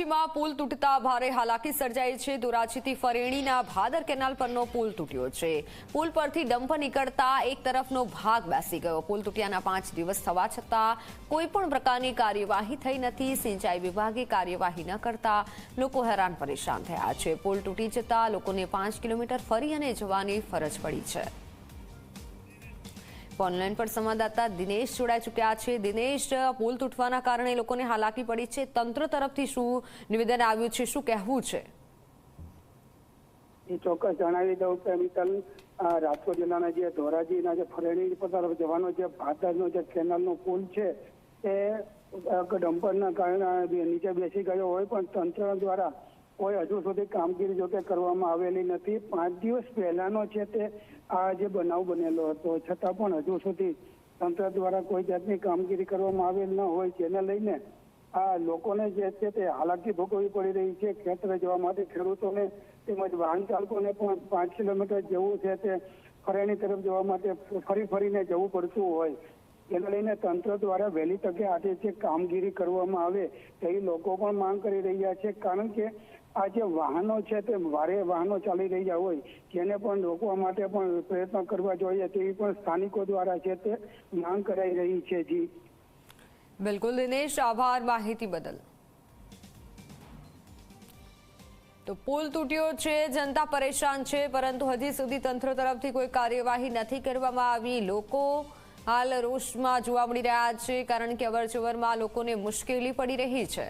ધોરાજીમાં પુલ તૂટતા ભારે હાલાકી સર્જાઈ છે. ધોરાજીથી ફરેણીના ભાદર કેનાલ પરનો પુલ તૂટ્યો છે. પુલ પરથી ડમ્પ નીકળતા એક તરફનો ભાગ બેસી ગયો. પુલ તૂટ્યાના પાંચ દિવસ થવા છતાં કોઈ પણ પ્રકારની કાર્યવાહી થઈ નથી. સિંચાઈ વિભાગે કાર્યવાહી ન કરતા લોકો હેરાન પરેશાન થયા છે. પુલ તૂટી જતા લોકોને પાંચ કિલોમીટર ફરી અને જવાની ફરજ પડી છે. ઓનલાઈન પર સંવાદદાતા દિનેશ જોડાઈ ચૂક્યા છે. દિનેશ, પુલ તૂટવાના કારણે લોકોને હાલાકી પડી છે. તંત્ર તરફથી શું નિવેદન આવ્યું છે? શું કહેવું છે? ચોક્કસ જણાવી દઉં કે મિત્ર રાજકોટ જિલ્લાના જે ધોરાજીના જે ફરેણી તરફ જવાનો જે ભાદરનો જે કેનાલનો પુલ છે, એ ડમ્પરના કારણે નીચે બેસી ગયો હોય, પણ તંત્ર દ્વારા કોઈ હજુ સુધી કામગીરી જોકે કરવામાં આવેલી નથી. પાંચ દિવસ પહેલાનો છે તે આ જે બનાવ બનેલો હતો. છતાં પણ હજુ સુધી તંત્ર દ્વારા કોઈ જાતની કામગીરી કરવામાં આવેલ ન હોય જેને લઈને આ લોકોને જે છે તે હાલાકી ભોગવવી પડી રહી છે. ખેતરે જવા માટે ખેડૂતોને તેમજ વાહન ચાલકોને પણ પાંચ કિલોમીટર જવું છે તે ફરેણી તરફ જવા માટે ફરી ફરીને જવું પડતું હોય. એને લઈને તંત્ર દ્વારા વહેલી તકે આજે જે કામગીરી કરવામાં આવે તેવી લોકો પણ માંગ કરી રહ્યા છે. કારણ કે આ જે વાહનો છે તે ભારે વાહનો ચાલી રહ્યા હોય જેને પણ રોકવા માટે પણ પ્રયત્ન કરવા જોઈએ તેવી પણ સ્થાનિકો દ્વારા છે તે માંગ કરાઈ રહી છે. જી. બિલકુલ દિનેશ, આભાર માહિતી બદલ. તો પુલ તૂટ્યો છે, જનતા પરેશાન છે, પરંતુ હજી સુધી તંત્ર તરફથી કોઈ કાર્યવાહી નથી કરવામાં આવી. લોકો હાલ રોષમાં જોવા મળી રહ્યા છે કારણ કે અવરજવરમાં લોકોને મુશ્કેલી પડી રહી છે.